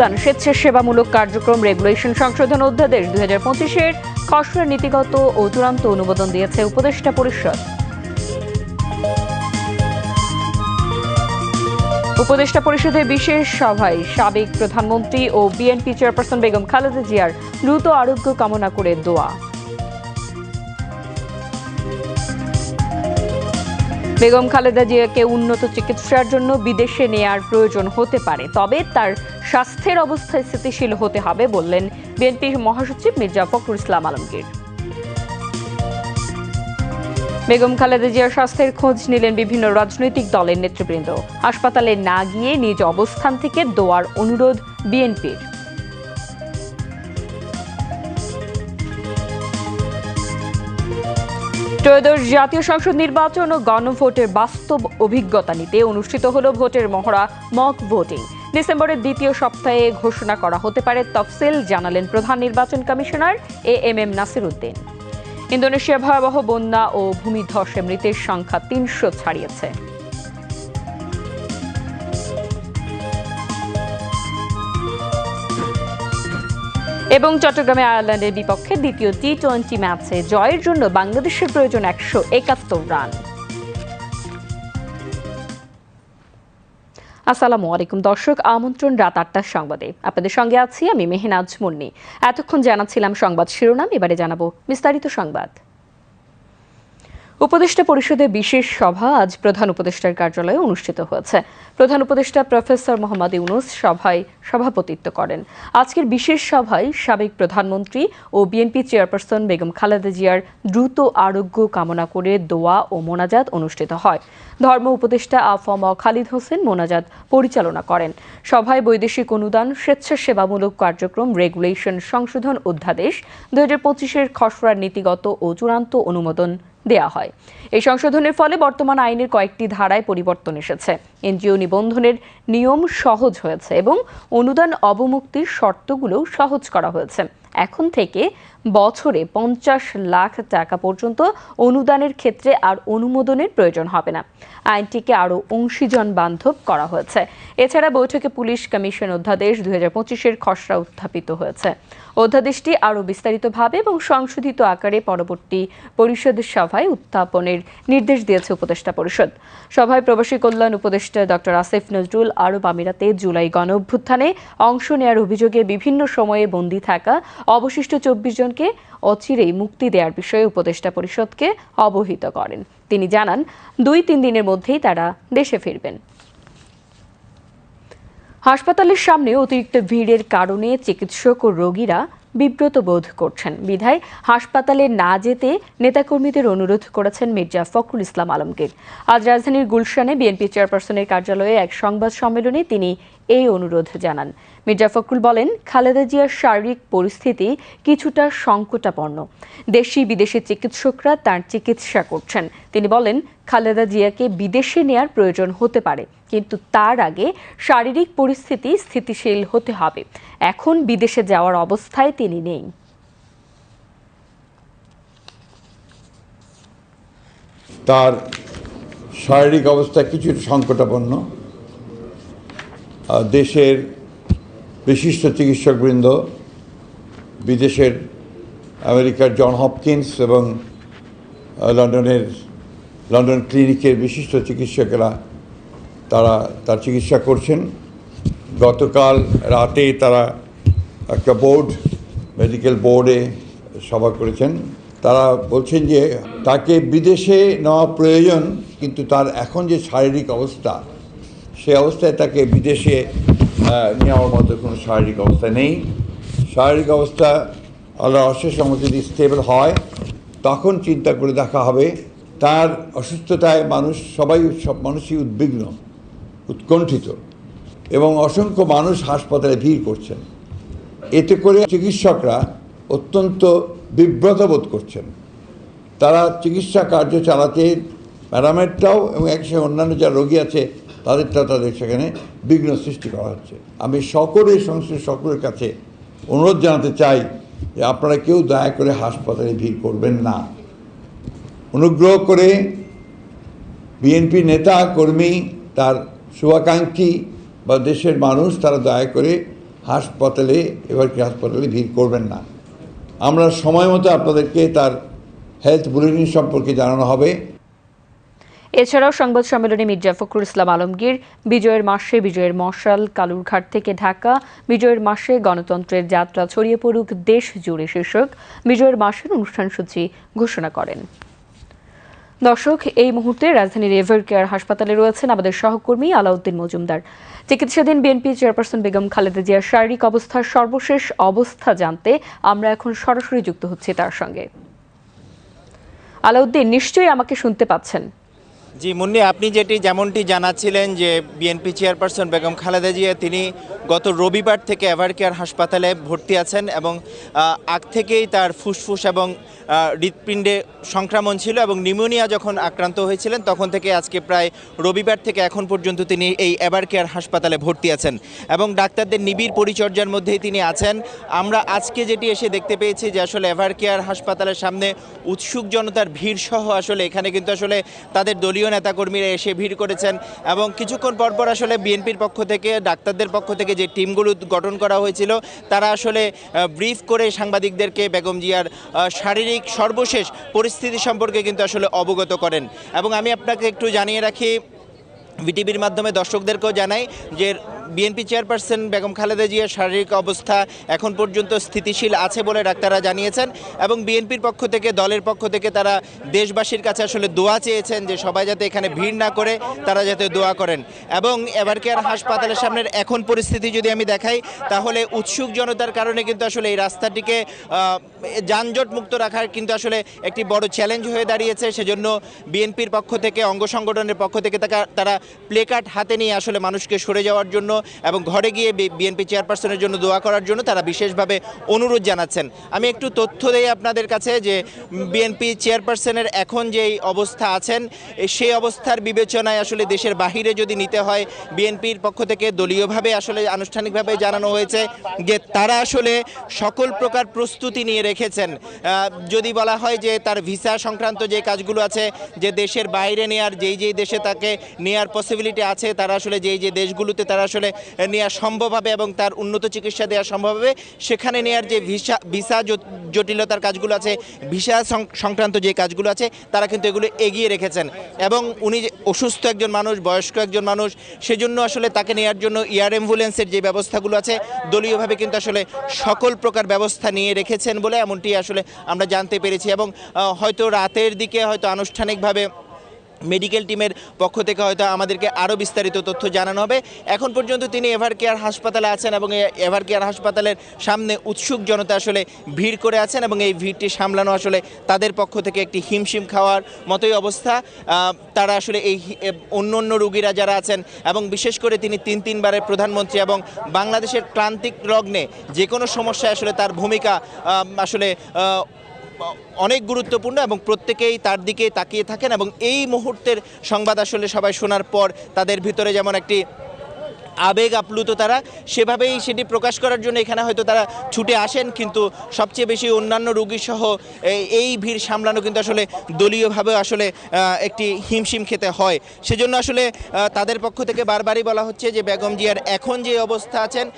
অনুদান স্বেচ্ছাসেবামূলক কার্যক্রম রেগুলেশন সংশোধন অধ্যাদেশ দুই হাজার পঁচিশের খসড়া নীতিগত ও চূড়ান্ত অনুমোদন দিয়েছে উপদেষ্টা পরিষদ। উপদেষ্টা পরিষদের বিশেষ সভায় সাবেক প্রধানমন্ত্রী ও বিএনপি চেয়ারপারসন বেগম খালেদা জিয়ার দ্রুত আরোগ্য কামনা করে দোয়া। বেগম খালেদা জিয়াকে উন্নত চিকিৎসার জন্য বিদেশে নেয়ার প্রয়োজন হতে পারে, তবে তার স্বাস্থ্যের অবস্থা স্থিতিশীল হতে হবে বললেন বিএনপির মহাসচিব মির্জা ফখরুল ইসলাম আলমগীর। বেগম খালেদা জিয়ার স্বাস্থ্যের খোঁজ নিলেন বিভিন্ন রাজনৈতিক দলের নেতৃবৃন্দ। হাসপাতালে না গিয়ে নিজ অবস্থান থেকে দোয়ার অনুরোধ বিএনপির। ত্রয়োদশ জাতীয় সংসদ নির্বাচন ও গণভোটের বাস্তব অভিজ্ঞতা নিতে অনুষ্ঠিত হল ভোটের মহড়া মক ভোটিং। ডিসেম্বরের দ্বিতীয় সপ্তাহে ঘোষণা করা হতে পারে তফসিল, জানালেন প্রধান নির্বাচন commissioner A M M Nasir Uddin Indonesia ভয়াবহ বন্যা ও ভূমিধসে মৃতের সংখ্যা তিনশো ছাড়িয়েছে। এবং চট্টগ্রামে আয়ারল্যান্ডের বিপক্ষে দ্বিতীয় টি টোয়েন্টি ম্যাচে জয়ের জন্য বাংলাদেশের প্রয়োজন একশো একাত্তর রান। আসসালামু আলাইকুম দর্শক, আমন্ত্রণ রাত আটটার সংবাদে। আপনাদের সঙ্গে আছি আমি মেহনাজ মুন্নি। এতক্ষণ জানাচ্ছিলাম সংবাদ শিরোনাম, এবারে জানাব বিস্তারিত সংবাদ। উপদেষ্টা পরিষদের বিশেষ সভা আজ প্রধান উপদেষ্টার কার্যালয়ে অনুষ্ঠিত হয়েছে। প্রধান উপদেষ্টা প্রফেসর মোহাম্মদ ইউনুস সভায় সভাপতিত্ব করেন। আজকের বিশেষ সভায় সাবেক প্রধানমন্ত্রী ও বিএনপি চেয়ারপারসন বেগম খালেদা জিয়ার দ্রুত আরোগ্য কামনা করে দোয়া ও মোনাজাত অনুষ্ঠিত হয়। ধর্ম উপদেষ্টা আফম খালিদ হোসেন মোনাজাত পরিচালনা করেন। সভায় বৈদেশিক অনুদান, স্বেচ্ছাসেবামূলক কার্যক্রম, রেগুলেশন, সংশোধন অধ্যাদেশ, দুই হাজার পঁচিশের খসড়ার নীতিগত ও চূড়ান্ত অনুমোদন দেয়া হয়। এই সংশোধনের ফলে বর্তমান আইনের কয়েকটি ধারায় পরিবর্তন এসেছে। এনজিও নিবন্ধনের নিয়ম সহজ হয়েছে এবং অনুদান অবমুক্তির শর্তগুলো সহজ করা হয়েছে। এখন থেকে বছরে পঞ্চাশ লাখ টাকা পর্যন্ত অনুদানের ক্ষেত্রে আর অনুমোদনের প্রয়োজন হবে না। আইনটিকে আরও অংশীজন বান্ধব করা হয়েছে। এছাড়া বৈঠকে পুলিশ কমিশন অধ্যাদেশ দুই হাজার পঁচিশের খসড়া উত্থাপিত হয়েছে। অধ্যাদেশটি আরও বিস্তারিতভাবে এবং সংশোধিত আকারে পরবর্তী পরিষদের সভায় উত্থাপনের নির্দেশ দিয়েছে উপদেষ্টা পরিষদ। সভায় প্রবাসী কল্যাণ উপদেষ্টা ডক্টর আসিফ নজরুল আরব আমিরাতে জুলাই গণ অভ্যুত্থানে অংশ নেয়ার অভিযোগে বিভিন্ন সময়ে বন্দী থাকা অবশিষ্ট চব্বিশ জনকে অচিরেই মুক্তি দেওয়ার বিষয়ে উপদেষ্টা পরিষদকে অবহিত করেন। তিনি জানান, দুই তিন দিনের মধ্যেই তারা দেশে ফিরবেন। হাসপাতালের সামনে অতিরিক্ত ভিড়ের কারণে চিকিৎসক ও রোগীরা বিব্রত বোধ করছেন। বিধায় হাসপাতালে না যেতে নেতাকর্মীদের অনুরোধ করেছেন মির্জা ফখরুল ইসলাম আলমকে আজ রাজধানীর গুলশানে বিএনপি চেয়ারপারসনের কার্যালয়ে এক সংবাদ সম্মেলনে তিনি এই অনুরোধ জানান। মির্জা ফখরুল বলেন, খালেদা জিয়ার শারীরিক পরিস্থিতি কিছুটা সংকটাপন্ন। দেশি, বিদেশি চিকিৎসকরা তার চিকিৎসা করছেন। তিনি বলেন, খালেদা জিয়াকে বিদেশে নেয়ার প্রয়োজন হতে পারে, কিন্তু তার আগে শারীরিক পরিস্থিতি স্থিতিশীল হতে হবে। এখন বিদেশে যাওয়ার অবস্থায় তিনি নেই। তার শারীরিক অবস্থা কিছুটা সংকটাপন্ন। দেশের বিশিষ্ট চিকিৎসকবৃন্দ, বিদেশের আমেরিকার জন হপকিন্স এবং লন্ডনের, লন্ডন ক্লিনিকের বিশিষ্ট চিকিৎসকেরা তারা তার চিকিৎসা করছেন। গতকাল রাতে তারা একটা বোর্ড, মেডিকেল বোর্ডে সভা করেছেন। তারা বলছেন যে তাকে বিদেশে নেওয়া প্রয়োজন, কিন্তু তার এখন যে শারীরিক অবস্থা সে অবস্থায় তাকে বিদেশে নেওয়ার মতো কোনো শারীরিক অবস্থা নেই। শারীরিক অবস্থা আল্লাহ অশেষ সময় যদি স্টেবল হয়, তখন চিন্তা করে দেখা হবে তার অসুস্থতায় মানুষ সবাই সব মানুষই উদ্বিগ্ন, উৎকণ্ঠিত এবং অসংখ্য মানুষ হাসপাতালে ভিড় করছেন। এতে করে চিকিৎসকরা অত্যন্ত বিব্রত বোধ করছেন। তারা চিকিৎসা কার্য চালাতে প্যারামেডটাও এবং একসাথে অন্যান্য যারা রোগী আছে তাদেরটাও তাদের সেখানে বিঘ্ন সৃষ্টি করা হচ্ছে। আমি সকলের সংশ্লিষ্ট সকলের কাছে অনুরোধ জানাতে চাই যে আপনারা কেউ দয়া করে হাসপাতালে ভিড় করবেন না। অনুগ্রহ করে বিএনপি নেতা, কর্মী, তার শুভাকাঙ্ক্ষী বা দেশের মানুষ, তারা দয়া করে হাসপাতালে এবার কি হাসপাতালে ভিড় করবেন না। আমরা সময় মতো আপনাদেরকে তার হেলথ বুলেটিন সম্পর্কে জানানো হবে। এছাড়াও সংবাদ সম্মেলনে মির্জা ফখরুল ইসলাম আলমগীর, বিজয়ের মাসে বিজয়ের মশাল কালুরঘাট থেকে ঢাকা, বিজয়ের মাসে গণতন্ত্রের যাত্রা ছড়িয়ে পড়ুক দেশ জুড়ে শীর্ষক, বিজয়ের মাসের অনুষ্ঠানসূচি ঘোষণা করেন। দর্শক, এই মুহূর্তে রাজধানীর এভার কেয়ার হাসপাতালে রয়েছেন আমাদের সহকর্মী আলাউদ্দিন মজুমদার। চিকিৎসাধীন বিএনপি চেয়ারপারসন বেগম খালেদা জিয়ার শারীরিক অবস্থার সর্বশেষ অবস্থা জানতে আমরা এখন সরাসরি যুক্ত হচ্ছি তার সঙ্গে। আলাউদ্দিন, নিশ্চয়ই আমাকে শুনতে পাচ্ছেন? জি, মুন্নি, আপনি যেটি যেমনটি জানাচ্ছিলেন যে বিএনপি চেয়ারপারসন বেগম খালেদা জিয়া, তিনি গত রবিবার থেকে এভারকেয়ার হাসপাতালে ভর্তি আছেন এবং আগ থেকেই তার ফুসফুস এবং হৃৎপিণ্ডে সংক্রমণ ছিল এবং নিউমোনিয়া যখন আক্রান্ত হয়েছিলেন, তখন থেকে আজকে প্রায় রবিবার থেকে এখন পর্যন্ত তিনি এই এভারকেয়ার হাসপাতালে ভর্তি আছেন এবং ডাক্তারদের নিবিড় পরিচর্যার মধ্যেই তিনি আছেন। আমরা আজকে যেটি এসে দেখতে পেয়েছি যে আসলে এভারকেয়ার হাসপাতালের সামনে উৎসুক জনতার ভিড় সহ আসলে এখানে কিন্তু আসলে তাদের দলীয় নেতাকর্মীরা এসে ভিড় করেছেন এবং কিছুক্ষণ পরপর আসলে বিএনপির পক্ষ থেকে, ডাক্তারদের পক্ষ থেকে যে টিমগুলো গঠন করা হয়েছিল, তারা আসলে ব্রিফ করে সাংবাদিকদেরকে বেগম জিয়ার শারীরিক সর্বশেষ পরিস্থিতি সম্পর্কে কিন্তু আসলে অবগত করেন। এবং আমি আপনাকে একটু জানিয়ে রাখি বিটিভির মাধ্যমে দর্শকদেরকেও জানাই যে বিএনপি চেয়ারপারসন বেগম খালেদা জিয়ার শারীরিক অবস্থা এখন পর্যন্ত স্থিতিশীল আছে বলে ডাক্তাররা জানিয়েছেন এবং বিএনপির পক্ষ থেকে, দলের পক্ষ থেকে তারা দেশবাসীর কাছে আসলে দোয়া চেয়েছেন যে সবাই যাতে এখানে ভিড় না করে, তারা যাতে দোয়া করেন। এবং এবারকেয়ার হাসপাতালের সামনের এখন পরিস্থিতি যদি আমি দেখাই, তাহলে উৎসুক জনতার কারণে কিন্তু আসলে এই রাস্তাটিকে যানজট মুক্ত রাখার কিন্তু আসলে একটি বড় চ্যালেঞ্জ হয়ে দাঁড়িয়েছে। সেজন্য বিএনপির পক্ষ থেকে, অঙ্গ সংগঠনের পক্ষ থেকে তারা প্লেকার্ড হাতে নিয়ে আসলে মানুষকে সরে যাওয়ার জন্য এবং ঘরে গিয়ে বিএনপি চেয়ারপারসনের জন্য দোয়া করার জন্য তারা বিশেষভাবে অনুরোধ জানাচ্ছেন। আমি একটু তথ্য দেই আপনাদের কাছে যে বিএনপি চেয়ারপারসনের এখন যেই অবস্থা আছেন সেই অবস্থার বিবেচনায় আসলে দেশের বাহিরে যদি নিতে হয়, বিএনপির পক্ষ থেকে দলীয়ভাবে আসলে আনুষ্ঠানিকভাবে জানানো হয়েছে যে তারা আসলে সকল প্রকার প্রস্তুতি নিয়ে রেখেছেন। যদি বলা হয় যে তার ভিসা সংক্রান্ত যে কাজগুলো আছে, যে দেশের বাইরে নেয়ার, যেই যেই দেশে তাকে নেয়ার পসিবিলিটি আছে, তারা আসলে যেই যে দেশগুলোতে তারা আসলে নেওয়া সম্ভব হবে এবং তার উন্নত চিকিৎসা দেওয়া সম্ভব হবে। সেখানে নেওয়ার যে ভিসা ভিসা জট- জটিলতার কাজগুলো আছে, ভিসা সংক্রান্ত যে কাজগুলো আছে, তারা কিন্তু এগুলো এগিয়ে রেখেছেন। এবং উনি অসুস্থ একজন মানুষ, বয়স্ক একজন মানুষ, সেজন্য আসলে তাকে নেওয়ার জন্য এয়ার অ্যাম্বুলেন্সের যে ব্যবস্থাগুলো আছে, দলীয়ভাবে কিন্তু আসলে সকল প্রকার ব্যবস্থা নিয়ে রেখেছেন বলে এমনটি আসলে আমরা জানতে পেরেছি। এবং হয়তো রাতের দিকে হয়তো আনুষ্ঠানিকভাবে মেডিকেল টিমের পক্ষ থেকে হয়তো আমাদেরকে আরও বিস্তারিত তথ্য জানানো হবে। এখন পর্যন্ত তিনি এভার কেয়ার হাসপাতালে আছেন এবং এভার কেয়ার হাসপাতালের সামনে উৎসুক জনতা আসলে ভিড় করে আছেন এবং এই ভিড়টি সামলানো আসলে তাদের পক্ষ থেকে একটি হিমশিম খাওয়ার মতোই অবস্থা। তারা আসলে এই অন্য অন্য রুগীরা যারা আছেন এবং বিশেষ করে তিনি তিন তিনবারের প্রধানমন্ত্রী এবং বাংলাদেশের ক্রান্তিক লগ্নে যে কোনো সমস্যায় আসলে তার ভূমিকা আসলে অনেক গুরুত্বপূর্ণ এবং প্রত্যেকেই তার দিকে তাকিয়ে থাকেন এবং এই মুহূর্তের সংবাদ আসলে সবাই শোনার পর তাদের ভিতরে যেমন একটি আবেগ আপ্লুত তারা। সেভাবেই সেটি প্রকাশ করার জন্য এখানে হয়তো তারা ছুটে আসেন, কিন্তু সবচেয়ে বেশি অন্যান্য রোগী সহ এই- এই ভিড় সামলানো কিন্তু আসলে দলীয়ভাবে আসলে একটি হিমশিম খেতে হয়। সেজন্য আসলে তাদের পক্ষ থেকে বারবারই বলা হচ্ছে যে বেগম জিয়ার এখন যে অবস্থা আছেন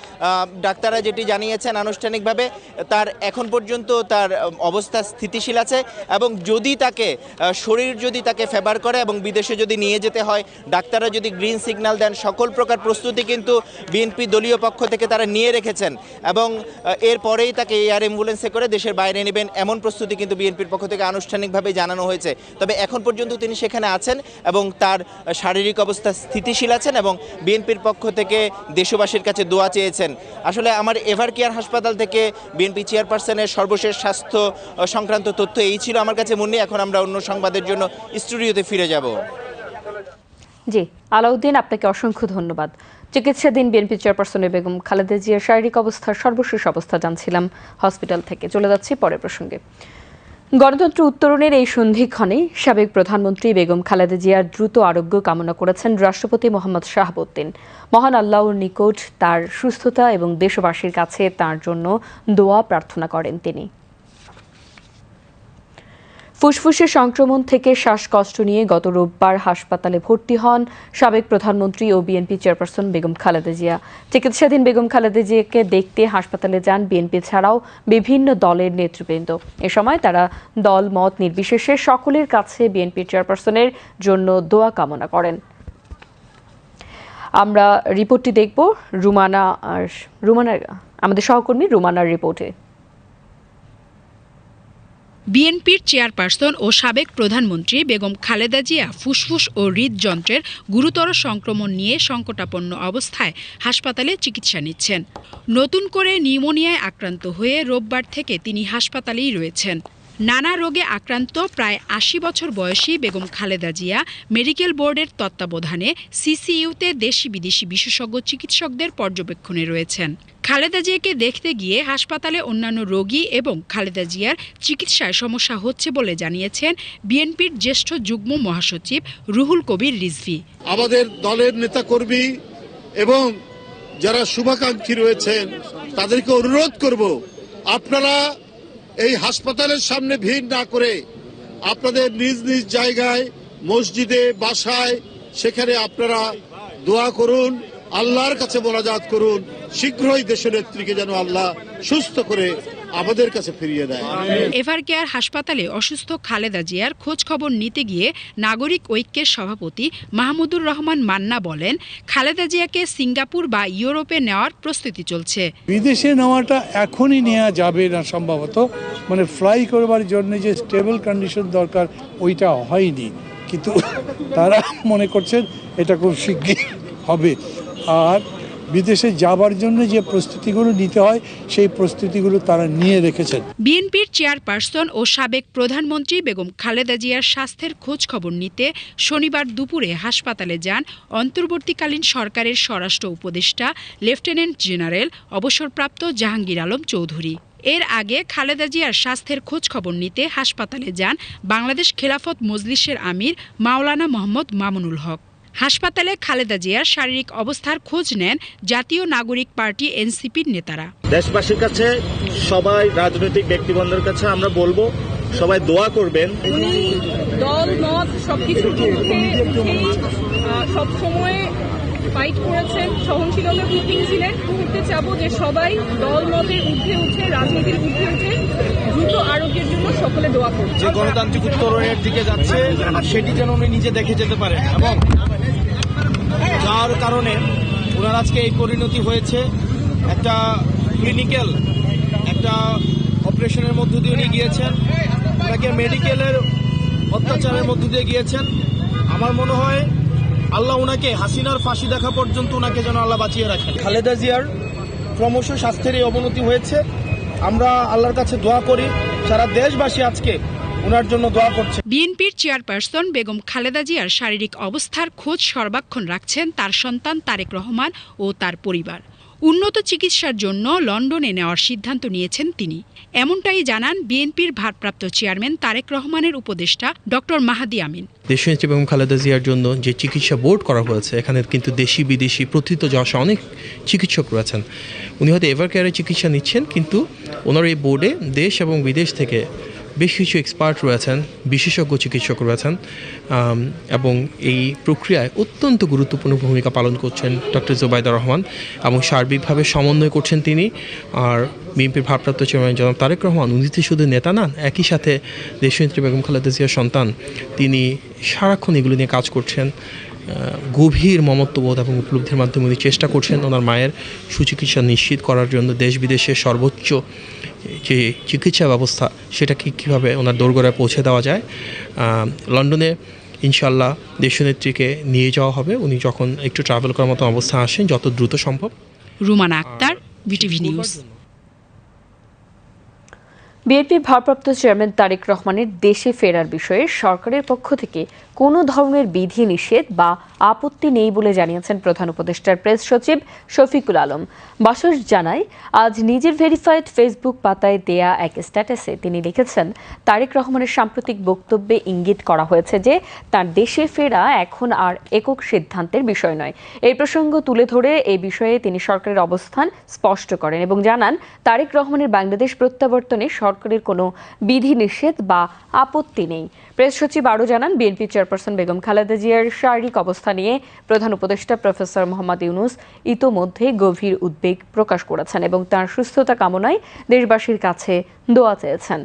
ডাক্তাররা যেটি জানিয়েছেন আনুষ্ঠানিকভাবে, তার এখন পর্যন্ত তার অবস্থা স্থিতিশীল আছে এবং যদি তাকে শরীর যদি তাকে ফেভার করে এবং বিদেশে যদি নিয়ে যেতে হয়, ডাক্তাররা যদি গ্রিন সিগন্যাল দেন, সকল প্রকার প্রস্তুতি কিন্তু বিএনপি দলীয় পক্ষ থেকে তারা নিয়ে রেখেছেন এবং এরপরেই তাকে এয়ার অ্যাম্বুলেন্সে করে দেশের বাইরে নেবেন এমন প্রস্তুতি কিন্তু বিএনপির পক্ষ থেকে আনুষ্ঠানিকভাবে জানানো হয়েছে। তবে এখন পর্যন্ত তিনি সেখানে আছেন এবং তার শারীরিক অবস্থা স্থিতিশীল আছেন এবং বিএনপির পক্ষ থেকে দেশবাসীর কাছে দোয়া চেয়েছেন। আসলে আমার এভার কেয়ার হাসপাতাল থেকে বিএনপি চেয়ারপারসনের সর্বশেষ স্বাস্থ্য সংক্রান্ত তথ্য এই ছিল আমার কাছে মনে এখন আমরা অন্য সংবাদের জন্য স্টুডিওতে ফিরে যাব। জি, আলাউদ্দিন, আপনাকে অসংখ্য ধন্যবাদ। চিকিৎসাধীন বিএনপি চেয়ারপারসনের বেগম খালেদা জিয়ার শারীরিক অবস্থার সর্বশেষ অবস্থা জানছিলাম হসপিটাল থেকে। চলে যাচ্ছি পরের প্রসঙ্গে। গণতন্ত্র উত্তরণের এই সন্ধিক্ষণে সাবেক প্রধানমন্ত্রী বেগম খালেদা জিয়ার দ্রুত আরোগ্য কামনা করেছেন রাষ্ট্রপতি মোহাম্মদ শাহাবুদ্দিন। মহান আল্লাহর নিকট তার সুস্থতা এবং দেশবাসীর কাছে তার জন্য দোয়া প্রার্থনা করেন তিনি। ফুসফুসে সংক্রমণ থেকে শ্বাসকষ্ট নিয়ে গত রোববার হাসপাতালে ভর্তি হন সাবেক প্রধানমন্ত্রী ও বিএনপি চেয়ারপারসন বেগম খালেদা জিয়া। চিকিৎসাধীন বেগম খালেদা জিয়াকে দেখতে হাসপাতালে যান বিএনপি ছাড়াও বিভিন্ন দলের নেতৃবৃন্দ। এ সময় তারা দল, মত নির্বিশেষে সকলের কাছে বিএনপি চেয়ারপারসনের জন্য দোয়া কামনা করেন। আমরা রিপোর্টটি দেখব রুমানা আর রুমানার, আমাদের সহকর্মী রুমানার রিপোর্টে। বিএনপির চেয়ারপারসন ও সাবেক প্রধানমন্ত্রী বেগম খালেদা জিয়া ফুসফুস ও হৃদযন্ত্রের গুরুতর সংক্রমণ নিয়ে সংকটাপন্ন অবস্থায় হাসপাতালে চিকিৎসা নিচ্ছেন। নতুন করে নিউমোনিয়ায় আক্রান্ত হয়ে রোববার থেকে তিনি হাসপাতালেই রয়েছেন। নানা রোগে আক্রান্ত প্রায় আশি বছর বয়সী বেগম খালেদা জিয়া মেডিকেল বোর্ডের তত্ত্বাবধানে সিসিইউতে দেশি বিদেশি বিশেষজ্ঞ চিকিৎসকদের পর্যবেক্ষণে রয়েছেন। খালেদা জিয়াকে দেখতে গিয়ে হাসপাতালে অন্যান্য রোগী এবং খালেদা জিয়ার চিকিৎসায় সমস্যা হচ্ছে বলে জানিয়েছেন বিএনপির জ্যেষ্ঠ যুগ্ম মহাসচিব রুহুল কবির রিজভি। আমাদের দলের নেতাকর্মী এবং যারা শুভাকাঙ্ক্ষী রয়েছেন, তাদেরকে অনুরোধ করব, আপনারা এই হাসপাতালের সামনে ভিড় না করে আপনাদের নিজ নিজ জায়গায়, মসজিদে, বাসায়, সেখানে আপনারা দোয়া করুন, আল্লাহর কাছে মোনাজাত করুন, শীঘ্রই দেশনেত্রীকে যেন আল্লাহ সুস্থ করে আমাদের কাছে ফিরিয়ে দেয়। এভারকেয়ার হাসপাতালে অসুস্থ খালেদা জিয়ার খোঁজ খবর নিতে গিয়ে নাগরিক ঐক্যের সভাপতি মাহমুদুর রহমান মান্না বলেন খালেদা জিয়াকে সিঙ্গাপুর বা ইউরোপে নেওয়ার প্রস্তুতি চলছে। বিদেশে নেওয়াটা এখনই নেওয়া যাবে না সম্ভবত। মানে ফ্লাই করবার জন্য যে স্টেবল কন্ডিশন দরকার ওইটা হয়নি। কিন্তু তারা মনে করছেন এটা খুব শিগগির হবে। আর বিদেশে যাবার জন্য যে প্রস্তুতিগুলো নিতে হয়, সেই প্রস্তুতিগুলো তারা নিয়ে রেখেছেন। বিএনপির চেয়ারপারসন ও সাবেক প্রধানমন্ত্রী বেগম খালেদা জিয়ার স্বাস্থ্যের খোঁজ খবর নিতে শনিবার দুপুরে হাসপাতালে যান অন্তর্বর্তীকালীন সরকারের স্বরাষ্ট্র উপদেষ্টা, লেফটেন্যান্ট জেনারেল অবসরপ্রাপ্ত জাহাঙ্গীর আলম চৌধুরী। এর আগে খালেদা জিয়ার স্বাস্থ্যের খোঁজ খবর নিতে হাসপাতালে যান বাংলাদেশ খেলাফত মজলিসের আমির মাওলানা মোহাম্মদ মামুনুল হক। হাসপাতালে খালেদা জিয়ার শারীরিক অবস্থার খোঁজ নেন জাতীয় নাগরিক পার্টি এনসিপির নেতারা। দেশবাসীর কাছে সবাই রাজনৈতিক ব্যক্তিবন্ধের কাছে আমরা বলব সবাই দোয়া করবেন। উনি দল মত সবকিছু ঊর্ধ্বে উঠেই সব সময় ফাইট করেছেন সহনশীলতার প্রতীক ছিলেন মুহূর্তে চাবো যে সবাই দল মতের ঊর্ধ্বে উঠে রাজনীতির ঊর্ধ্বে উঠে দ্রুত আরোগ্যের জন্য সকলে দোয়া করছে যে গণতান্ত্রিক উত্তরণের দিকে যাচ্ছে সেটি যেন উনি নিজে দেখে যেতে পারেন। এবং যার কারণে ওনার আজকে এই পরিণতি হয়েছে। একটা ক্লিনিক্যাল একটা অপারেশনের মধ্য দিয়ে উনি গিয়েছেন। ওনাকে মেডিকেলের অত্যাচারের মধ্য দিয়ে গিয়েছেন। আমার মনে হয় আল্লাহ ওনাকে হাসিনার ফাঁসি দেখা পর্যন্ত ওনাকে যেন আল্লাহ বাঁচিয়ে রাখেন। খালেদা জিয়ার ক্রমশ স্বাস্থ্যের এই অবনতি হয়েছে। আমরা আল্লাহর কাছে দোয়া করি, সারা দেশবাসী আজকে ওনার জন্য দোয়া করছে। বিএনপির চেয়ারপারসন বেগম খালেদা জিয়ার শারীরিক অবস্থার খোঁজ সর্বাক্ষণ রাখছেন তার সন্তান তারেক রহমান ও তার পরিবার। উন্নত চিকিৎসার জন্য লন্ডনে নেওয়ার সিদ্ধান্ত নিয়েছেন তিনি। এমনটাই জানান বিএনপির ভারপ্রাপ্ত চেয়ারম্যান তারেক রহমানের উপদেষ্টা ডক্টর মাহাদি আমিন। দেশনেত্রী বেগম খালেদা জিয়ার জন্য যে চিকিৎসা বোর্ড করা হয়েছে এখানে কিন্তু দেশি বিদেশি প্রথিত যশা অনেক চিকিৎসক রয়েছেন। উনি হয়তো এভার কেয়ারে চিকিৎসা নিচ্ছেন কিন্তু ওনার এই বোর্ডে দেশ এবং বিদেশ থেকে বেশ কিছু এক্সপার্ট রয়েছেন, বিশেষজ্ঞ চিকিৎসক রয়েছেন এবং এই প্রক্রিয়ায় অত্যন্ত গুরুত্বপূর্ণ ভূমিকা পালন করছেন ডক্টর জোবাইদা রহমান এবং সার্বিকভাবে সমন্বয় করছেন তিনি। আর বিএনপির ভারপ্রাপ্ত চেয়ারম্যান জনাব তারেক রহমান, উনি শুধু নেতা না, একই সাথে দেশনেত্রী বেগম খালেদা জিয়ার সন্তান, তিনি সারাক্ষণ এগুলো নিয়ে কাজ করছেন। গভীর মমত্ববোধ এবং উপলব্ধির মাধ্যমে উনি চেষ্টা করছেন ওনার মায়ের সুচিকিৎসা নিশ্চিত করার জন্য দেশ বিদেশের সর্বোচ্চ যে চিকিৎসা ব্যবস্থা সেটাকে কীভাবে ওনার দোরগোড়ায় পৌঁছে দেওয়া যায় লন্ডনে ইনশাল্লাহ দেশনেত্রীকে নিয়ে যাওয়া হবে। উনি যখন একটু ট্রাভেল করার মতো অবস্থা আসেন যত দ্রুত সম্ভব। Rumana Akter BTV news. বিএনপির ভারপ্রাপ্ত চেয়ারম্যান তারেক রহমানের দেশে ফেরার বিষয়ে সরকারের পক্ষ থেকে কোনো ধরনের বিধি নিষেধ বা আপত্তি নেই বলে জানিয়েছেন প্রধান উপদেষ্টার প্রেস সচিব শফিকুল আলম। বাসস জানায়, আজ নিজের ভেরিফাইড ফেসবুক পাতায় দেয়া এক স্ট্যাটাসে তিনি লিখেছেন, তারেক রহমানের সাম্প্রতিক বক্তব্যে ইঙ্গিত করা হয়েছে যে তার দেশে ফেরা এখন আর একক সিদ্ধান্তের বিষয় নয়। এই প্রসঙ্গ তুলে ধরে এই বিষয়ে তিনি সরকারের অবস্থান স্পষ্ট করেন এবং জানান, তারেক রহমানের বাংলাদেশ প্রত্যাবর্তনে সরকারের কোনো বিধি নিষেধ বা আপত্তি নেই। প্রেস সচিব আরও জানান, বিএনপি চেয়ারপারসন বেগম খালেদা জিয়ার শারীরিক অবস্থা নিয়ে প্রধান উপদেষ্টা প্রফেসর মোহাম্মদ ইউনুস ইতোমধ্যে গভীর উদ্বেগ প্রকাশ করেছেন এবং তার সুস্থতা কামনায় দেশবাসীর কাছে দোয়া চেয়েছেন।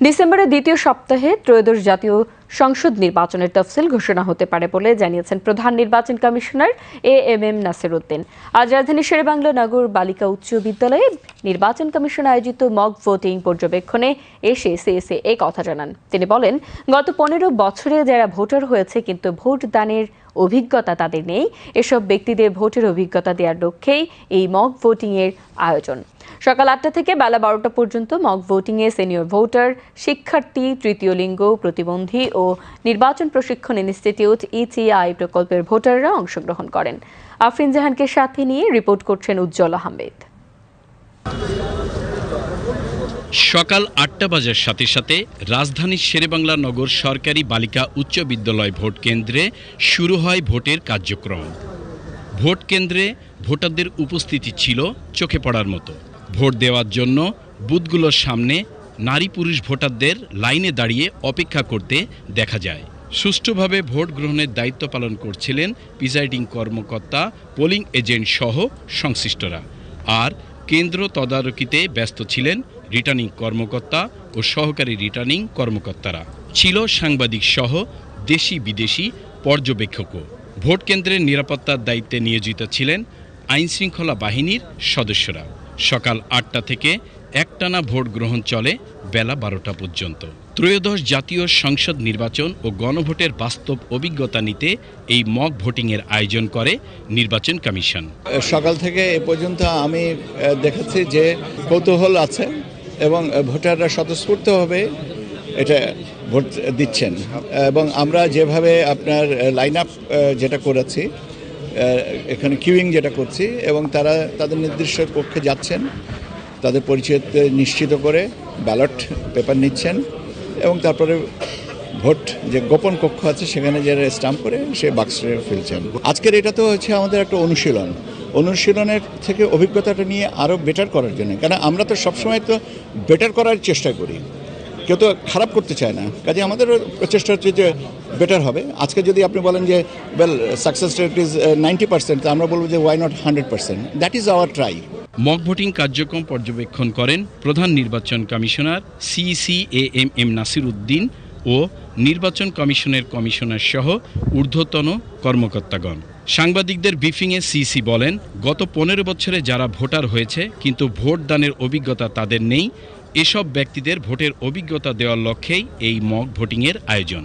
ডিসেম্বরের দ্বিতীয় সপ্তাহে ত্রয়োদশ জাতীয় সংসদ নির্বাচনের তফসিল ঘোষণা হতে পারে বলে জানিয়েছেন প্রধান নির্বাচন commissioner A M M Nasir Uddin আজ রাজধানীর শেরেবাংলা নগর বালিকা উচ্চ বিদ্যালয়ে নির্বাচন কমিশন আয়োজিত মক ভোটিং পর্যবেক্ষণে এসে সিএসএ এই কথা জানান। তিনি বলেন, গত পনেরো বছরে যারা ভোটার হয়েছে কিন্তু ভোট দানের অভিজ্ঞতা তাদের নেই। এসব ব্যক্তিদের ভোটের অভিজ্ঞতা দেওয়ার লক্ষ্যেই এই মক ভোটিংয়ের আয়োজন। সকাল আটটা থেকে বেলা বারোটা পর্যন্ত মক ভোটিংয়ে সিনিয়র ভোটার, শিক্ষার্থী, তৃতীয় লিঙ্গ, প্রতিবন্ধী ও নির্বাচন প্রশিক্ষণ ইনস্টিটিউট, ইটিআই প্রকল্পের ভোটাররা অংশগ্রহণ করেন। আফরিন জাহানকে সাথে নিয়ে রিপোর্ট করছেন উজ্জ্বল আহমেদ। সকাল আটটা বাজার সাথে সাথে রাজধানীর শেরেবাংলা নগর সরকারি বালিকা উচ্চ বিদ্যালয় ভোট কেন্দ্রে শুরু হয় ভোটের কার্যক্রম। ভোট কেন্দ্রে ভোটারদের উপস্থিতি ছিল চোখে পড়ার মতো। ভোট দেওয়ার জন্য বুথগুলোর সামনে নারী পুরুষ ভোটারদের লাইনে দাঁড়িয়ে অপেক্ষা করতে দেখা যায়। সুষ্ঠুভাবে ভোট গ্রহণের দায়িত্ব পালন করছিলেন প্রিজাইডিং কর্মকর্তা, পোলিং এজেন্ট সহ সংশ্লিষ্টরা। আর কেন্দ্র তদারকিতে ব্যস্ত ছিলেন রিটার্নিং কর্মকর্তা ও সহকারী রিটার্নিং কর্মকর্তারা। ছিল সাংবাদিক সহ দেশি বিদেশি পর্যবেক্ষকও। ভোট কেন্দ্রের নিরাপত্তার দায়িত্বে নিয়োজিত ছিলেন আইনশৃঙ্খলা বাহিনীর সদস্যরা। সকাল আটটা থেকে একটানা ভোট গ্রহণ চলে বেলা বারোটা পর্যন্ত। ত্রয়োদশ জাতীয় সংসদ নির্বাচন ও গণভোটের বাস্তব অভিজ্ঞতা নিতে এই মক ভোটিংয়ের আয়োজন করে নির্বাচন কমিশন। সকাল থেকে এ পর্যন্ত আমি দেখেছি যে কৌতূহল আছে। এবং ভোটাররা স্বতঃস্ফূর্তভাবে এটা ভোট দিচ্ছেন। এবং আমরা যেভাবে আপনার লাইন আপ যেটা করেছি এখানে কিউইং যেটা করছি এবং তারা তাদের নির্দিষ্ট কক্ষে যাচ্ছেন, তাদের পরিচয় নিশ্চিত করে ব্যালট পেপার নিচ্ছেন এবং তারপরে ভোট যে গোপন কক্ষ আছে সেখানে যারা স্টাম্প করে সে বাক্সে ফেলছেন। আজকের এটা তো হচ্ছে আমাদের একটা অনুশীলন। অনুশীলনের থেকে অভিজ্ঞতাটা নিয়ে আরও বেটার করার জন্য। কারণ আমরা তো সবসময় তো বেটার করার চেষ্টা করি। কেউ তো খারাপ করতে চায় না। কাজে আমাদেরও চেষ্টা হচ্ছে যে বেটার হবে। আজকে যদি আপনি বলেন যে well success rate is ninety percent আমরা বলব যে why not hundred percent that is our try mock voting কার্যক্রম পর্যবেক্ষণ করেন প্রধান নির্বাচন commissioner CC A M M Nasir Uddin ও নির্বাচন কমিশনের কমিশনার সহ ঊর্ধ্বতন কর্মকর্তাগণ। সাংবাদিকদের ব্রিফিংয়ে সিসি বলেন, গত পনেরো বছরে যারা ভোটার হয়েছে, কিন্তু ভোট দানের অভিজ্ঞতা তাদের নেই। এসব ব্যক্তিদের ভোটের অভিজ্ঞতা দেওয়ার লক্ষ্যেই এই মক ভোটিংয়ের আয়োজন।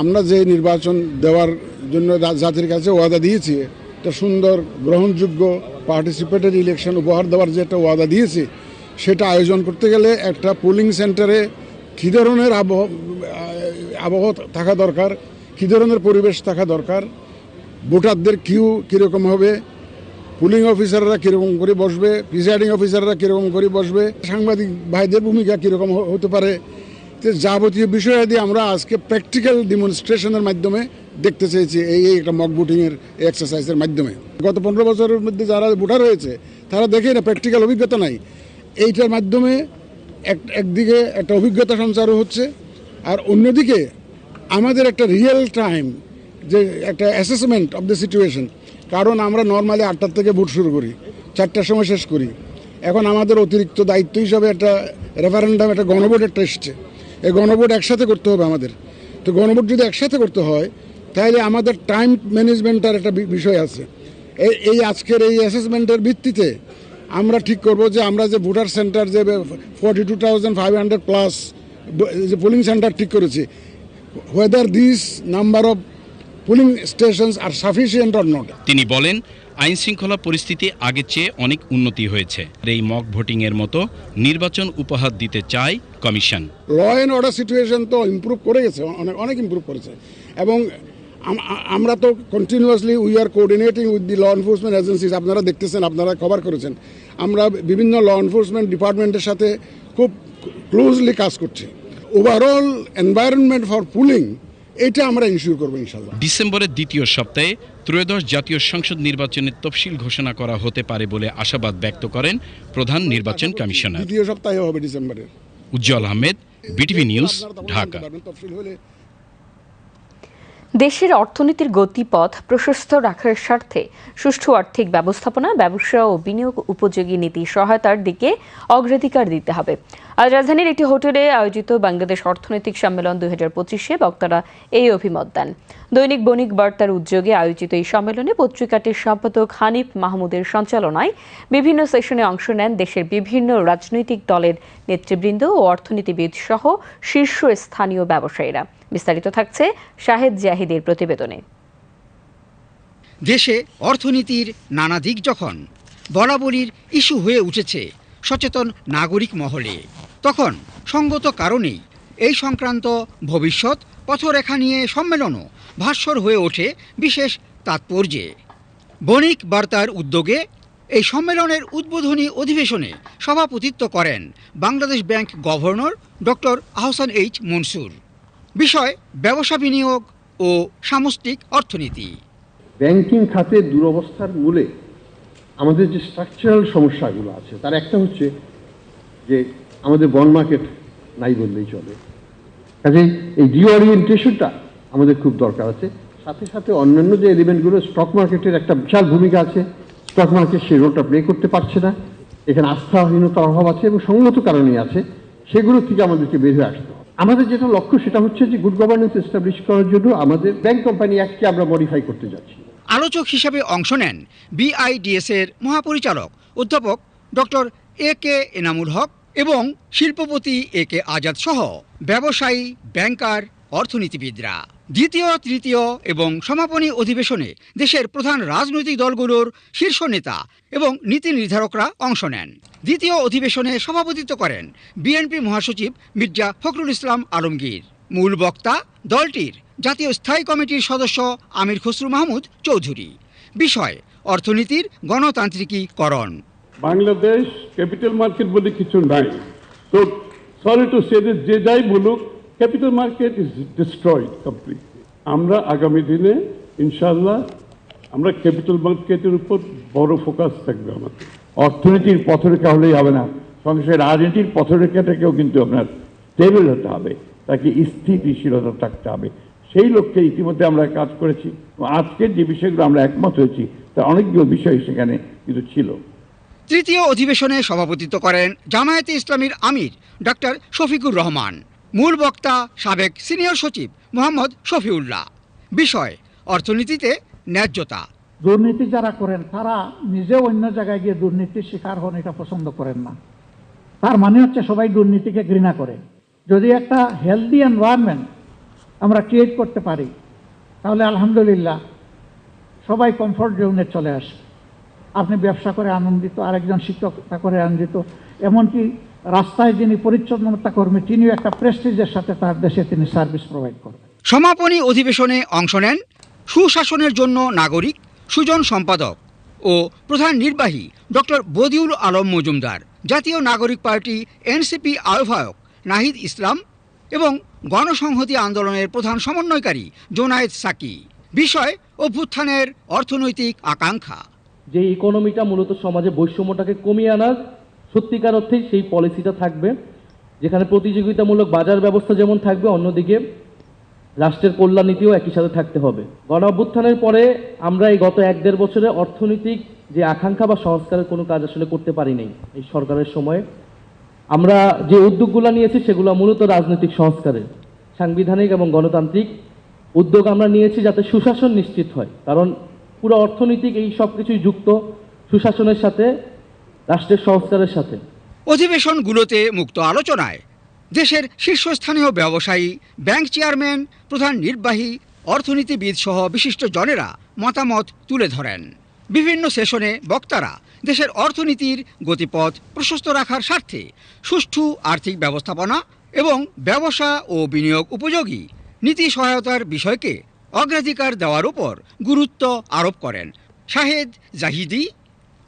আমরা যে নির্বাচন দেওয়ার জন্য জাতির কাছে ওয়াদা দিয়েছি, একটা সুন্দর, গ্রহণযোগ্য পার্টিসিপেটেড ইলেকশন উপহার দেওয়ার যে একটা ওয়াদা দিয়েছি, সেটা আয়োজন করতে গেলে একটা পোলিং সেন্টারে কী ধরনের আবহ আবহ থাকা দরকার, কী ধরনের পরিবেশ থাকা দরকার, ভোটারদের কিউ কীরকম হবে, পুলিং অফিসাররা কীরকম করে বসবে, প্রিসাইডিং অফিসাররা কীরকম করে বসবে, সাংবাদিক ভাইদের ভূমিকা কীরকম হতে পারে যাবতীয় বিষয়াদি আমরা আজকে প্র্যাকটিক্যাল ডেমনস্ট্রেশনের মাধ্যমে দেখতে চেয়েছি এই এই একটা মক ভোটিংয়ের এক্সারসাইজের মাধ্যমে। গত পনেরো বছরের মধ্যে যারা ভোটার হয়েছে, তারা দেখে না প্র্যাকটিক্যাল অভিজ্ঞতা নাই। এইটার মাধ্যমে এক, একদিকে একটা অভিজ্ঞতা সঞ্চারও হচ্ছে আর অন্যদিকে আমাদের একটা রিয়েল টাইম যে একটা অ্যাসেসমেন্ট অফ দ্য সিচুয়েশন কারণ আমরা নর্মালি আটটার থেকে ভোট শুরু করি, চারটার সময় শেষ করি। এখন আমাদের অতিরিক্ত দায়িত্ব হিসাবে একটা রেফারেন্ডাম একটা গণভোট একটা এসছে এই গণভোট একসাথে করতে হবে আমাদের। তো গণভোট যদি একসাথে করতে হয়, তাহলে আমাদের টাইম ম্যানেজমেন্টের একটা বিষয় আছে। এই এই আজকের এই অ্যাসেসমেন্টের ভিত্তিতে আমরা ঠিক করব যে আমরা যে ভোটার সেন্টার যে forty two thousand five hundred plus যে পোলিং সেন্টার ঠিক করেছি। Whether this number of polling stations আর sufficient or not. তিনি বলেন আইন শৃঙ্খলা পরিস্থিতি আগের চেয়ে অনেক উন্নতি হয়েছে। এই মক ভোটিংয়ের মতো নির্বাচন উপহার দিতে চায় commission. Law and order situation তো ইমপ্রুভ করে গেছে অনেক অনেক ইমপ্রুভ করেছে। এবং আমরা তো continuously we are coordinating with the law enforcement agencies আপনারা দেখতেছেন আপনারা কভার করেছেন। আমরা বিভিন্ন ল এনফোর্সমেন্ট ডিপার্টমেন্টের সাথে খুব ক্লোজলি কাজ করছি। ওভারঅল এনভায়রনমেন্ট ফর পুলিং এটা আমরা ইনশিওর করব ইনশাল্লাহ ডিসেম্বরের দ্বিতীয় সপ্তাহে ত্রয়োদশ জাতীয় সংসদ নির্বাচনের তফসিল ঘোষণা করা হতে পারে বলে আশাবাদ ব্যক্ত করেন প্রধান নির্বাচন কমিশনার। দ্বিতীয় সপ্তাহে হবে ডিসেম্বরের। উজ্জ্বল আহমেদ বিটিভি নিউজ ঢাকা জানতে পারবেন, তফসিল হলে দেশের অর্থনীতির গতিপথ প্রশস্ত রাখার স্বার্থে সুষ্ঠু আর্থিক ব্যবস্থাপনা, ব্যবসা ও বিনিয়োগ উপযোগী নীতি সহায়তার দিকে অগ্রাধিকার দিতে হবে। আজ রাজধানীর একটি হোটেলে আয়োজিত বাংলাদেশ অর্থনৈতিক সম্মেলন দুই হাজার পঁচিশে বক্তারা এই অভিমত দেন। দৈনিক বণিক বার্তার উদ্যোগে আয়োজিত এই সম্মেলনে পত্রিকাটির সম্পাদক হানিফ মাহমুদের সঞ্চালনায় বিভিন্ন সেশনে অংশ নেন দেশের বিভিন্ন রাজনৈতিক দলের নেতৃবৃন্দ ও অর্থনীতিবিদ সহ শীর্ষস্থানীয় ব্যবসায়ীরা। বিস্তারিত থাকছে শাহেদ জাহিদের প্রতিবেদনে। দেশে অর্থনীতির নানা দিক যখন বলাবলির ইস্যু হয়ে উঠেছে সচেতন নাগরিক মহলে, তখন সঙ্গত কারণেই এই সংক্রান্ত ভবিষ্যৎ পথরেখা নিয়ে সম্মেলনও ভাস্বর হয়ে ওঠে বিশেষ তাৎপর্যে। বণিক বার্তার উদ্যোগে এই সম্মেলনের উদ্বোধনী অধিবেশনে সভাপতিত্ব করেন Bangladesh bank governor doctor Ahsan H Mansur. বিষয় ব্যবসা বিনিয়োগ ও সামষ্টিক অর্থনীতি। ব্যাংকিং খাতের দুরবস্থার মূলে আমাদের যে স্ট্রাকচারাল সমস্যাগুলো আছে, তার একটা হচ্ছে যে আমাদের বন্ড মার্কেট নাই বললেই চলে। কাজেই এই ডিওরিয়েন্টেশনটা আমাদের খুব দরকার আছে। সাথে সাথে অন্যান্য যে এলিমেন্টগুলো, স্টক মার্কেটের একটা বিশাল ভূমিকা আছে। স্টক মার্কেট সেই রোলটা প্লে করতে পারছে না। এখানে আস্থাহীনতার অভাব আছে এবং সঙ্গত কারণেই আছে। সেগুলো থেকে আমাদেরকে হয়ে আসতে হবে। আমাদের যেটা লক্ষ্য সেটা হচ্ছে যে গুড গভর্নেন্স এস্টাবলিশ করার জন্য আমাদের ব্যাংক কোম্পানি অ্যাক্টকে আমরা মডিফাই করতে যাচ্ছি। আলোচক হিসাবে অংশ নেন বিআইডিএস এর মহাপরিচালক অধ্যাপক ডক্টর এ কে এনামুল হক এবং শিল্পপতি এ কে আজাদ সহ ব্যবসায়ী ব্যাংকার অর্থনীতিবিদরা। দ্বিতীয়, তৃতীয় এবং সমাপনী অধিবেশনে দেশের প্রধান রাজনৈতিক দলগুলোর শীর্ষ নেতা এবং নীতি নির্ধারকরা অংশ নেন। দ্বিতীয় অধিবেশনে সভাপতিত্ব করেন বিএনপি মহাসচিব মির্জা ফখরুল ইসলাম আলমগীর। মূল বক্তা দলটির জাতীয় স্থায়ী কমিটির সদস্য আমির খসরু মাহমুদ চৌধুরী। বিষয়, অর্থনীতির গণতান্ত্রিকীকরণ। বাংলাদেশ ক্যাপিটাল মার্কেট বলে কিছু নাই। তো সরি টু সে যে যাই বলুক capital market is destroyed completely আমরা আগামী দিনে ইনশাল্লাহ আমরা ক্যাপিটাল মার্কেটের উপর বড় ফোকাস থাকবে আমাদের। অর্থনীতির পথরেখা হলেই হবে না। সঙ্গে রাজনীতির পথরেখাটাকেও কিন্তু আপনার স্টেবল হতে হবে। তাকে স্থিতিশীলতা থাকতে হবে। সেই লক্ষ্যে ইতিমধ্যে আমরা কাজ করেছি। আজকের যে বিষয়গুলো আমরা একমত হয়েছি, তার অনেকগুলো বিষয় সেখানে কিন্তু ছিল। তৃতীয় অধিবেশনে সভাপতিত্ব করেন জামায়াতে ইসলামীর আমির ডক্টর শফিকুর রহমান। মূল বক্তা সাবেক সিনিয়র সচিব মোহাম্মদ শফিউল্লাহ। বিষয়, অর্থনীতিতে ন্যায্যতা। দুর্নীতি যারা করেন, তারা নিজে অন্য জায়গায় গিয়ে দুর্নীতির শিকার হন, এটা পছন্দ করেন না। তার মানে হচ্ছে সবাই দুর্নীতিকে ঘৃণা করে। যদি একটা হেলদি এনভায়রনমেন্ট আমরা ক্রিয়েট করতে পারি, তাহলে আলহামদুলিল্লাহ সবাই কমফোর্ট জোনে চলে আসে। আপনি ব্যবসা করে আনন্দিত, আরেকজন শিক্ষকতা করে আনন্দিত, এমনকি রাস্তায় যিনি পরিচ্ছন্নতা কর্মী তিনিও একটা প্রেস্টিজের সাথে তার দেশে তিনি সার্ভিস প্রোভাইড করবেন। সমাপনী অধিবেশনে অংশ নেন সুশাসনের জন্য নাগরিক সুজন সম্পাদক ও প্রধান নির্বাহী ডক্টর বদিউল আলম মজুমদার জাতীয় নাগরিক পার্টি এনসিপি আহ্বায়ক নাহিদ ইসলাম এবং গণসংহতি আন্দোলনের প্রধান সমন্বয়কারী জোনায়েদ সাকি। বিষয় অভ্যুত্থানের অর্থনৈতিক আকাঙ্ক্ষা। যে ইকোনমিটা মূলত সমাজে বৈষম্যটাকে কমিয়ে আনার সত্যিকার অর্থেই সেই পলিসিটা থাকবে, যেখানে প্রতিযোগিতামূলক বাজার ব্যবস্থা যেমন থাকবে, অন্যদিকে রাষ্ট্রের কল্যাণ নীতিও একই সাথে থাকতে হবে। গণ অভ্যুত্থানের পরে আমরা এই গত এক দেড় বছরে অর্থনৈতিক যে আকাঙ্ক্ষা বা সংস্কারের কোনো কাজ আসলে করতে পারি নাই এই সরকারের সময়ে। আমরা যে উদ্যোগগুলো নিয়েছি সেগুলো মূলত রাজনৈতিক সংস্কারের সাংবিধানিক এবং গণতান্ত্রিক উদ্যোগ আমরা নিয়েছি যাতে সুশাসন নিশ্চিত হয়। কারণ পুরো অর্থনৈতিক এই সব কিছুই যুক্ত, সুশাসনের সাথে রাষ্ট্রের সংস্কারের সাথে। অধিবেশনগুলোতে মুক্ত আলোচনায় দেশের শীর্ষস্থানীয় ব্যবসায়ী, ব্যাংক চেয়ারম্যান, প্রধান নির্বাহী, অর্থনীতিবিদ সহ বিশিষ্ট জনেরা মতামত তুলে ধরেন। বিভিন্ন সেশনে বক্তারা দেশের অর্থনীতির গতিপথ প্রশস্ত রাখার স্বার্থে সুষ্ঠু আর্থিক ব্যবস্থাপনা এবং ব্যবসা ও বিনিয়োগ উপযোগী নীতি সহায়তার বিষয়কে অগ্রাধিকার দেওয়ার উপর গুরুত্ব আরোপ করেন শাহেদ জাহিদি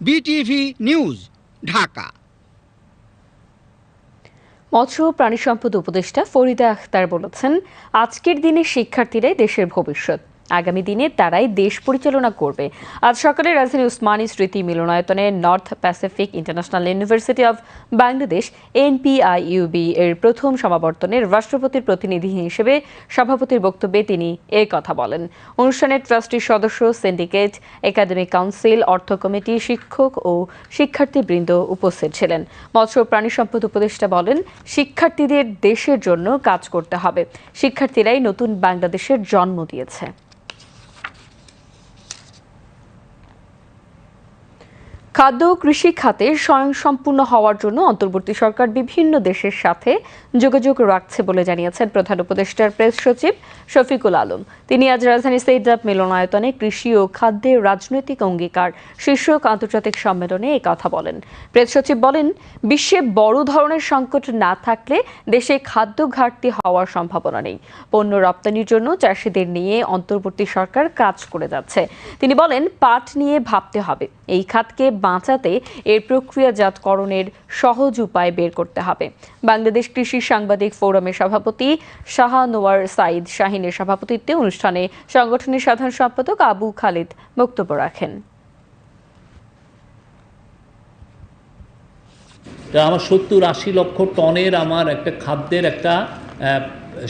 বিটিভি নিউজ, ঢাকা। মৎস্য প্রাণী সম্পদ উপদেষ্টা ফরিদা আখতার বলেছেন, আজকের দিনে শিক্ষার্থীরাই দেশের ভবিষ্যৎ। আগামী দিনে তারাই দেশ পরিচালনা করবে। আজ সকালে রাজধানী উসমানী স্মৃতি মিলনায়তনে North Pacific International University of Bangladesh NPIUB এর প্রথম সমাবর্তনের রাষ্ট্রপতির প্রতিনিধি হিসেবে সভাপতির বক্তব্যে তিনি এ কথা বলেন। অনুষ্ঠানে ট্রাস্টির সদস্য, সিন্ডিকেট, একাডেমিক কাউন্সিল, অর্থ কমিটি, শিক্ষক ও শিক্ষার্থীবৃন্দ উপস্থিত ছিলেন। মৎস্য প্রাণী সম্পদ উপদেষ্টা বলেন, শিক্ষার্থীদের দেশের জন্য কাজ করতে হবে। শিক্ষার্থীরাই নতুন বাংলাদেশের জন্ম দিয়েছে। খাদ্য ও কৃষি খাতে স্বয়ংসম্পূর্ণ হওয়ার জন্য অন্তর্বর্তী সরকার বিভিন্ন দেশের সাথে যোগাযোগ রাখছে বলে জানিয়েছেন প্রধান উপদেষ্টার প্রেস সচিব শফিকুল আলম। তিনি আজ রাজধানী সেইদাব মিলনায়তনে কৃষি ও খাদ্যের রাজনৈতিক অঙ্গীকার শীর্ষক আন্তর্জাতিক সম্মেলনে এই কথা বলেন। প্রেস সচিব বলেন, বিশ্বে বড় ধরনের সংকট না থাকলে দেশে খাদ্য ঘাটতি হওয়ার সম্ভাবনা নেই। পণ্য রপ্তানির জন্য চাষিদের নিয়ে অন্তর্বর্তী সরকার কাজ করে যাচ্ছে। তিনি বলেন, পাট নিয়ে ভাবতে হবে। এই খাতকে বাঁচাতে এর প্রক্রিয়াজাতকরণের সহজ উপায় বের করতে হবে। বাংলাদেশ কৃষি সাংবাদিক ফোরামের সভাপতি শাহানোয়ার সাইদ শাহিনের সভাপতিত্বে অনুষ্ঠানে সংগঠনের সাধারণ সম্পাদক আবু খালিদ বক্তব্য রাখেন। আমার সত্তর আশি লক্ষ টনের আমার একটা খাদ্যের একটা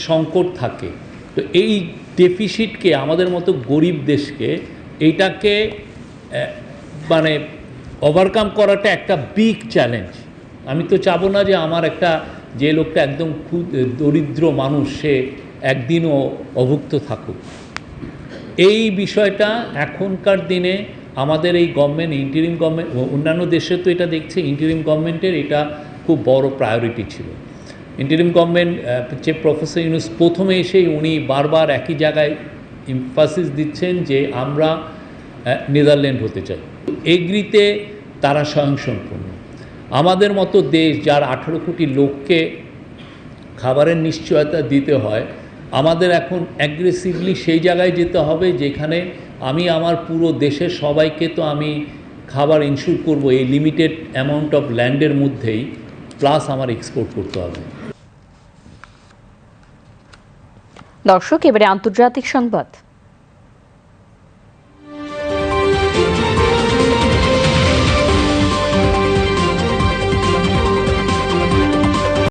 সংকট থাকে। তো এই ডেফিসিটকে আমাদের মতো গরিব দেশকে এইটাকে মানে ওভারকাম করাটা একটা বিগ চ্যালেঞ্জ আমি তো চাবো না যে আমার একটা, যে লোকটা একদম খুব দরিদ্র মানুষ, সে একদিনও অভুক্ত থাকুক। এই বিষয়টা এখনকার দিনে আমাদের এই গভর্নমেন্ট ইন্টারিম গভর্নমেন্ট অন্যান্য দেশে তো এটা দেখছে ইন্টারিম গভর্নমেন্টের এটা খুব বড় প্রায়োরিটি ছিল। ইন্টারিম গভর্নমেন্ট যে প্রফেসর ইউনুস প্রথমে এসেই উনি বারবার একই জায়গায় ইমফাসিস দিচ্ছেন যে আমরা নেদারল্যান্ড হতে চাই। এগ্রিতে তারা স্বয়ংসম্পূর্ণ। আমাদের মতো দেশ যার আঠেরো কোটি লোককে খাবারের নিশ্চয়তা দিতে হয়, আমাদের এখন অ্যাগ্রেসিভলি সেই জায়গায় যেতে হবে যেখানে আমি আমার পুরো দেশের সবাইকে তো আমি খাবার ইনশিওর করব এই লিমিটেড অ্যামাউন্ট অফ ল্যান্ডের মধ্যেই প্লাস আমার এক্সপোর্ট করতে হবে। দর্শক, এবারে আন্তর্জাতিক সংবাদ।